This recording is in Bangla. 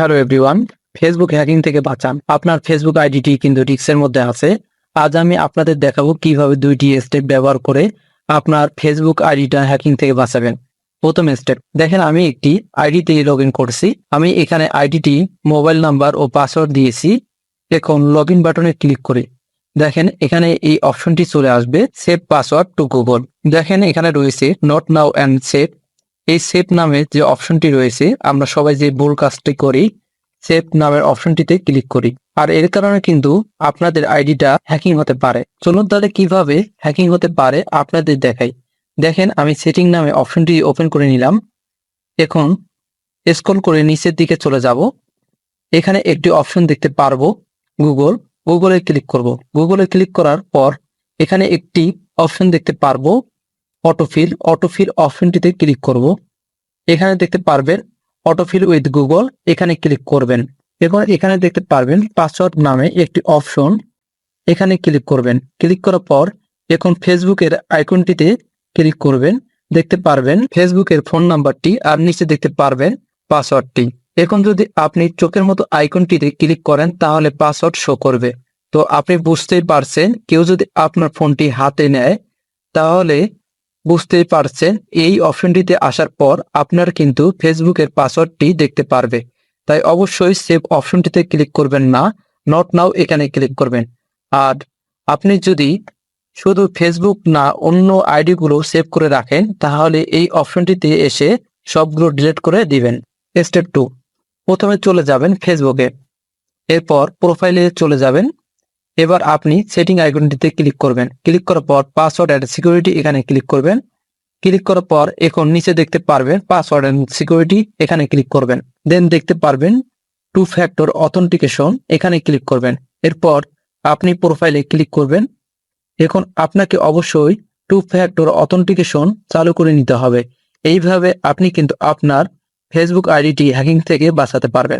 হ্যালো এভরিওয়ান ফেসবুক হ্যাকিং থেকে বাঁচান। আপনার ফেসবুক আইডিটি কিন্তু রিক্সের মধ্যে আছে। আজ আমি আপনাদের দেখাবো কীভাবে দুইটি স্টেপ ব্যবহার করে আপনার ফেসবুক আইডিটা হ্যাকিং থেকে বাঁচাবেন। প্রথম স্টেপ দেখেন আমি একটি আইডি আইডিতে লগ ইন করছি। আমি এখানে আইডিটি মোবাইল নাম্বার ও পাসওয়ার্ড দিয়েছি। এখন লগ ইন বাটনে ক্লিক করি। দেখেন এখানে এই অপশনটি চলে আসবে সেভ পাসওয়ার্ড টু গুগল দেখেন এখানে রয়েছে নট নাও অ্যান্ড সেভ এই সেভ নামে যে অপশনটি রয়েছে, আমরা সবাই যে ভুল কাজটি করি সেভ নামের অপশনটিতে ক্লিক করি। আর এর কারণে কিন্তু আপনাদের আইডিটা হ্যাকিং হতে পারে। চলুন তাহলে কীভাবে হ্যাকিং হতে পারে আপনাদের দেখাই। দেখেন, আমি সেটিং নামে অপশনটি ওপেন করে নিলাম। এখন স্ক্রল করে নিচের দিকে চলে যাব। এখানে একটি অপশন দেখতে পারব গুগল গুগলে ক্লিক করব। গুগলে ক্লিক করার পর এখানে একটি অপশন দেখতে পারব অটোফিল অটোফিল অপশনটিতে ক্লিক করব। এখানে দেখতে পারবেন অটোফিল উইথ গুগল এখানে ক্লিক করবেন এবং এখানে দেখতে পারবেন পাসওয়ার্ড নামে একটি অপশন এখানে ক্লিক করবেন। ক্লিক করার পর এখন ফেসবুকের আইকনটিতে ক্লিক করবেন। দেখতে পারবেন ফেসবুকের ফোন নাম্বারটি আর নিচে দেখতে পারবেন পাসওয়ার্ডটি এখন যদি আপনি চোখের মতো আইকনটিতে ক্লিক করেন তাহলে পাসওয়ার্ড শো করবে। তো আপনি বুঝতেই পারছেন, কেউ যদি আপনার ফোনটি হাতে নেয়, তাহলে বুঝতেই পারছেন, এই অপশনটিতে আসার পর আপনার কিন্তু ফেসবুকের পাসওয়ার্ডটি দেখতে পারবে। তাই অবশ্যই সেভ অপশনটিতে ক্লিক করবেন না, নট নাও এখানে ক্লিক করবেন। আর আপনি যদি শুধু ফেসবুক না, অন্য আইডিগুলো সেভ করে রাখেন, তাহলে এই অপশনটিতে এসে সবগুলো ডিলিট করে দিবেন। স্টেপ টু, প্রথমে চলে যাবেন ফেসবুকে। এরপর প্রোফাইলে চলে যাবেন। এবার আপনি সেটিং আইকনটিতে ক্লিক করবেন। ক্লিক করার পর পাসওয়ার্ড অ্যান্ড সিকিউরিটি এখানে ক্লিক করবেন। ক্লিক করার পর এখন নিচে দেখতে পারবেন পাসওয়ার্ড অ্যান্ড সিকিউরিটি এখানে ক্লিক করবেন। দেন দেখতে পারবেন টু ফ্যাক্টর অথেন্টিকেশন এখানে ক্লিক করবেন। এরপর আপনি প্রোফাইলে ক্লিক করবেন। এখন আপনাকে অবশ্যই টু ফ্যাক্টর অথেন্টিকেশন চালু করে নিতে হবে। এইভাবে আপনি কিন্তু আপনার ফেসবুক আইডিটি হ্যাকিং থেকে বাঁচাতে পারবেন।